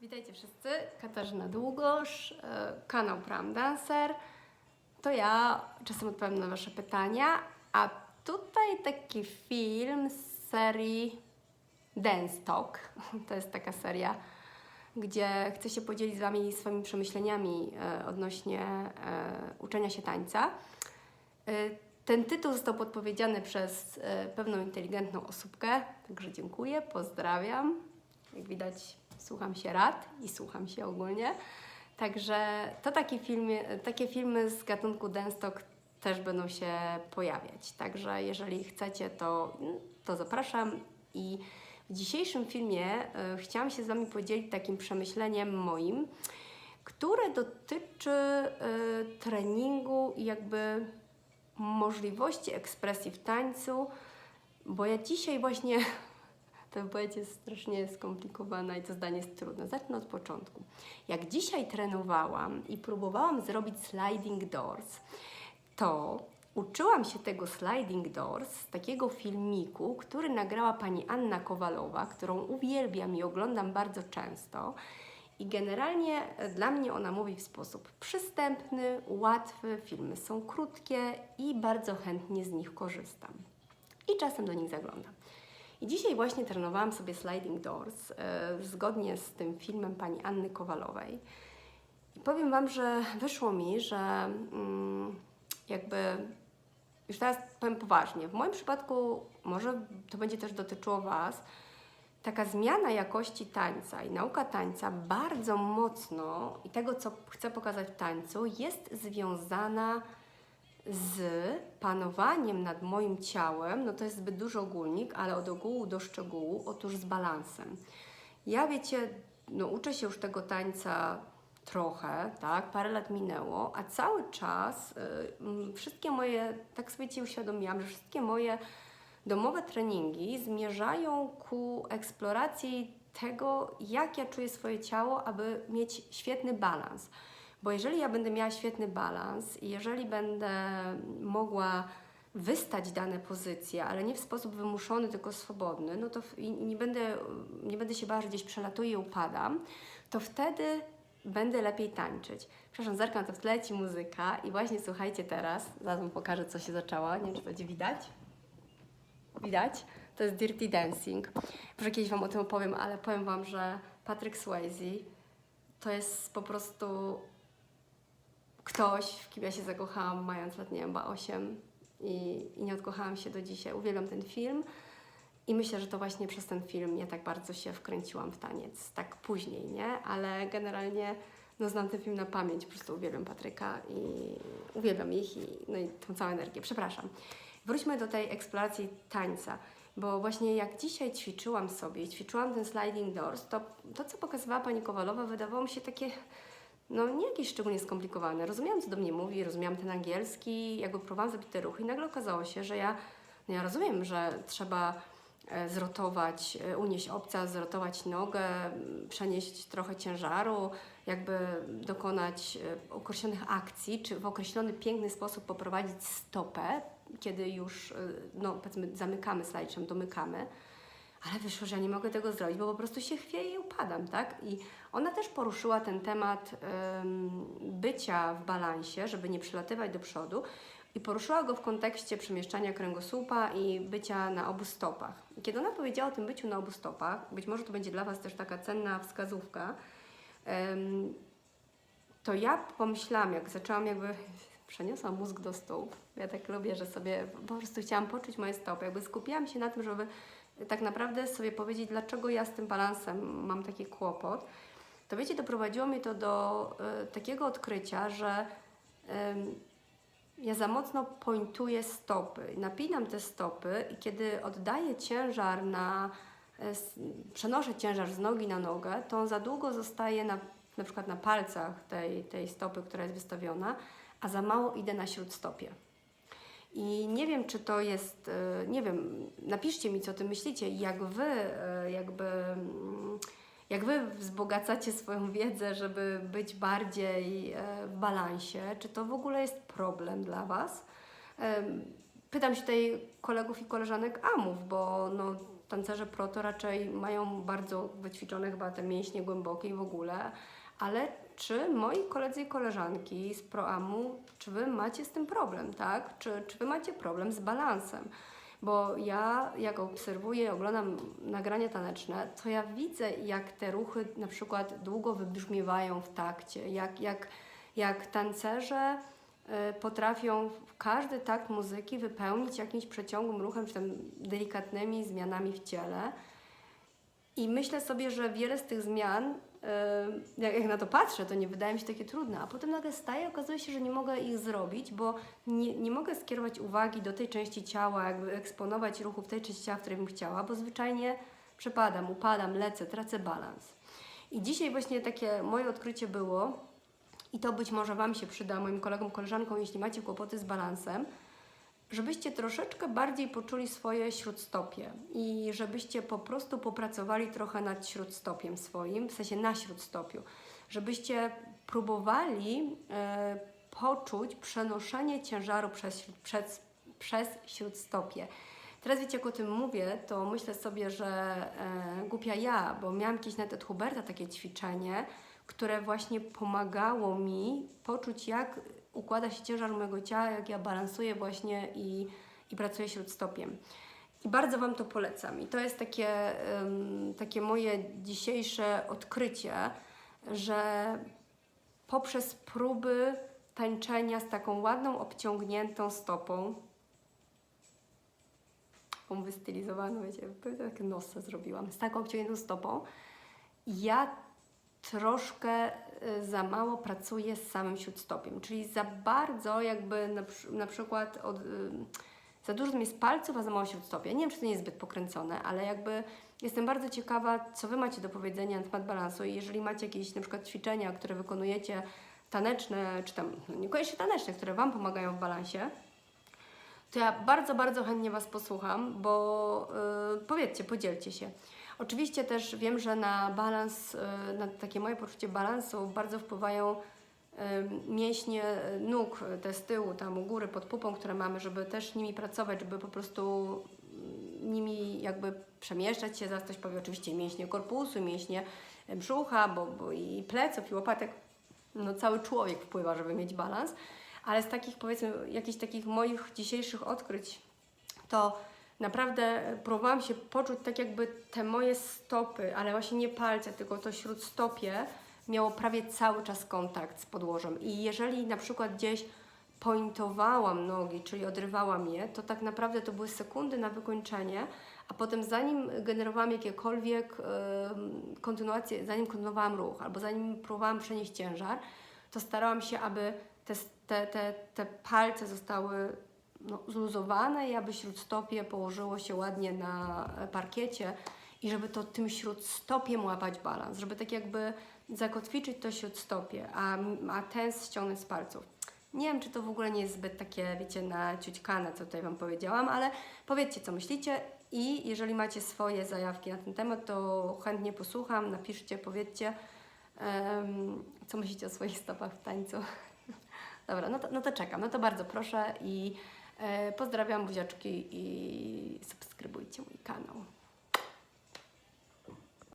Witajcie wszyscy, Katarzyna Długosz, e, kanał Pram Dancer. To ja czasem odpowiem na Wasze pytania, a tutaj taki film z serii Dance Talk. To jest taka seria, gdzie chcę się podzielić z Wami swoimi przemyśleniami e, odnośnie e, uczenia się tańca. Ten tytuł został podpowiedziany przez pewną inteligentną osóbkę, także dziękuję, pozdrawiam. Jak widać, słucham się rad i słucham się ogólnie. Także to takie filmy, takie filmy z gatunku Talk też będą się pojawiać. Także jeżeli chcecie, to, to zapraszam. I w dzisiejszym filmie e, chciałam się z Wami podzielić takim przemyśleniem moim, które dotyczy e, treningu i jakby możliwości ekspresji w tańcu, bo ja dzisiaj właśnie ta wypowiedź jest strasznie skomplikowana i to zdanie jest trudne. Zacznę od początku. Jak dzisiaj trenowałam i próbowałam zrobić sliding doors, to uczyłam się tego sliding doors z takiego filmiku, który nagrała pani Anna Kowalowa, którą uwielbiam i oglądam bardzo często. I generalnie e, dla mnie ona mówi w sposób przystępny, łatwy, filmy są krótkie i bardzo chętnie z nich korzystam. I czasem do nich zaglądam. I dzisiaj właśnie trenowałam sobie sliding doors e, zgodnie z tym filmem pani Anny Kowalowej. I powiem Wam, że wyszło mi, że mm, jakby już teraz powiem poważnie. W moim przypadku może to będzie też dotyczyło Was. Taka zmiana jakości tańca i nauka tańca bardzo mocno i tego, co chcę pokazać w tańcu, jest związana z panowaniem nad moim ciałem, no to jest zbyt duży ogólnik, ale od ogółu do szczegółu, otóż z balansem. Ja wiecie, no uczę się już tego tańca trochę, tak, parę lat minęło, a cały czas y, wszystkie moje, tak sobie Ci uświadomiłam, że wszystkie moje domowe treningi zmierzają ku eksploracji tego, jak ja czuję swoje ciało, aby mieć świetny balans. Bo jeżeli ja będę miała świetny balans i jeżeli będę mogła wystać dane pozycje, ale nie w sposób wymuszony, tylko swobodny, no to i nie, będę, nie będę się bała, że gdzieś przelatuję i upadam, to wtedy będę lepiej tańczyć. Przepraszam, zerkam, to w tle leci muzyka i właśnie słuchajcie teraz, zaraz Wam pokażę, co się zaczęło, nie wiem, czy będzie widać. Widać? To jest Dirty Dancing. Może kiedyś Wam o tym opowiem, ale powiem Wam, że Patrick Swayze to jest po prostu ktoś, w kim ja się zakochałam, mając lat, nie wiem, chyba 8 i, i nie odkochałam się do dzisiaj. Uwielbiam ten film i myślę, że to właśnie przez ten film ja tak bardzo się wkręciłam w taniec, tak później, nie? Ale generalnie no, znam ten film na pamięć, po prostu uwielbiam Patryka i uwielbiam ich i, no i tą całą energię. Przepraszam. Wróćmy do tej eksploracji tańca, bo właśnie jak dzisiaj ćwiczyłam sobie, ćwiczyłam ten sliding doors, to to, co pokazywała Pani Kowalowa, wydawało mi się takie no nie jakieś szczególnie skomplikowane. Rozumiałam, co do mnie mówi, rozumiałam ten angielski, jakby próbowałam zrobić te ruchy i nagle okazało się, że ja, no ja rozumiem, że trzeba e, zrotować, e, unieść obca, zrotować nogę, przenieść trochę ciężaru, jakby dokonać e, określonych akcji, czy w określony piękny sposób poprowadzić stopę, kiedy już, no powiedzmy, zamykamy slajd, domykamy. Ale wyszło, że ja nie mogę tego zrobić, bo po prostu się chwieję i upadam, tak? I ona też poruszyła ten temat bycia w balansie, żeby nie przylatywać do przodu i poruszyła go w kontekście przemieszczania kręgosłupa i bycia na obu stopach. I kiedy ona powiedziała o tym byciu na obu stopach, być może to będzie dla Was też taka cenna wskazówka, to ja pomyślałam, jak zaczęłam jakby przeniosłam mózg do stóp. Ja tak lubię, że sobie po prostu chciałam poczuć moje stopy. Jakby skupiłam się na tym, żeby tak naprawdę sobie powiedzieć, dlaczego ja z tym balansem mam taki kłopot. To wiecie, doprowadziło mnie to do y, takiego odkrycia, że ym, ja za mocno pointuję stopy, napinam te stopy i kiedy oddaję ciężar na, y, przenoszę ciężar z nogi na nogę, to on za długo zostaje na, na przykład na palcach tej, tej stopy, która jest wystawiona, a za mało idę na śródstopie. I nie wiem, czy to jest, e, nie wiem, napiszcie mi, co ty myślicie, jak wy jakby, mm, jak wy wzbogacacie swoją wiedzę, żeby być bardziej e, w balansie, czy to w ogóle jest problem dla was? Pytam się tutaj kolegów i koleżanek Amów, bo no, tancerze pro to raczej mają bardzo wyćwiczone chyba te mięśnie głębokie i w ogóle, ale czy moi koledzy i koleżanki z proamu, czy wy macie z tym problem, tak? Czy, czy wy macie problem z balansem? Bo ja, jak obserwuję, oglądam nagrania taneczne, to ja widzę, jak te ruchy na przykład długo wybrzmiewają w takcie, jak, jak, jak tancerze y, potrafią każdy takt muzyki wypełnić jakimś przeciągłym ruchem, czy tam delikatnymi zmianami w ciele. I myślę sobie, że wiele z tych zmian, jak, na to patrzę, to nie wydaje mi się takie trudne, a potem nagle staję, okazuje się, że nie mogę ich zrobić, bo nie, nie mogę skierować uwagi do tej części ciała, jakby eksponować ruchu w tej części ciała, w której bym chciała, bo zwyczajnie przepadam, upadam, lecę, tracę balans. I dzisiaj właśnie takie moje odkrycie było, i to być może Wam się przyda, moim kolegom, koleżankom, jeśli macie kłopoty z balansem, żebyście troszeczkę bardziej poczuli swoje śródstopie i żebyście po prostu popracowali trochę nad śródstopiem swoim, w sensie na śródstopiu, żebyście próbowali e, poczuć przenoszenie ciężaru przez, przez, przez śródstopie. Teraz wiecie, jak o tym mówię, to myślę sobie, że e, głupia ja, bo miałam kiedyś na TED Huberta takie ćwiczenie, które właśnie pomagało mi poczuć, jak układa się ciężar mojego ciała, jak ja balansuję właśnie i, i pracuję śródstopiem. I bardzo Wam to polecam. I to jest takie, takie moje dzisiejsze odkrycie, że poprzez próby tańczenia z taką ładną, obciągniętą stopą, taką wystylizowaną, wiecie, takie nosy zrobiłam, z taką obciągniętą stopą, ja troszkę za mało pracuję z samym śródstopiem, czyli za bardzo jakby na, na przykład od, y, za dużo jest palców, a za mało śródstopia. Nie wiem, czy to nie jest zbyt pokręcone, ale jakby jestem bardzo ciekawa, co Wy macie do powiedzenia na temat balansu i jeżeli macie jakieś na przykład ćwiczenia, które wykonujecie taneczne, czy tam no niekoniecznie taneczne, które Wam pomagają w balansie, to ja bardzo, bardzo chętnie Was posłucham, bo y, powiedzcie, podzielcie się. Oczywiście też wiem, że na balans, y, na takie moje poczucie balansu bardzo wpływają y, mięśnie nóg, y, te z tyłu, tam u góry, pod pupą, które mamy, żeby też nimi pracować, żeby po prostu mm, nimi jakby przemieszczać się, zaraz ktoś powie oczywiście mięśnie korpusu, mięśnie brzucha, bo, bo i pleców, i łopatek, no cały człowiek wpływa, żeby mieć balans, ale z takich powiedzmy, jakichś takich moich dzisiejszych odkryć, to naprawdę próbowałam się poczuć tak jakby te moje stopy, ale właśnie nie palce, tylko to śródstopie miało prawie cały czas kontakt z podłożem. I jeżeli na przykład gdzieś pointowałam nogi, czyli odrywałam je, to tak naprawdę to były sekundy na wykończenie, a potem zanim generowałam jakiekolwiek em, kontynuację, zanim kontynuowałam ruch, albo zanim próbowałam przenieść ciężar, to starałam się, aby te, te, te, te palce zostały no, zluzowane i aby śródstopie położyło się ładnie na e, parkiecie i żeby to tym śródstopiem łapać balans, żeby tak jakby zakotwiczyć to śródstopie, a, a ten ściągnąć z palców. Nie wiem, czy to w ogóle nie jest zbyt takie, wiecie, naciućkane, co tutaj Wam powiedziałam, ale powiedzcie, co myślicie i jeżeli macie swoje zajawki na ten temat, to chętnie posłucham, napiszcie, powiedzcie, em, co myślicie o swoich stopach w tańcu. Dobra, no to, no to czekam, no to bardzo proszę i pozdrawiam buziaczki i subskrybujcie mój kanał.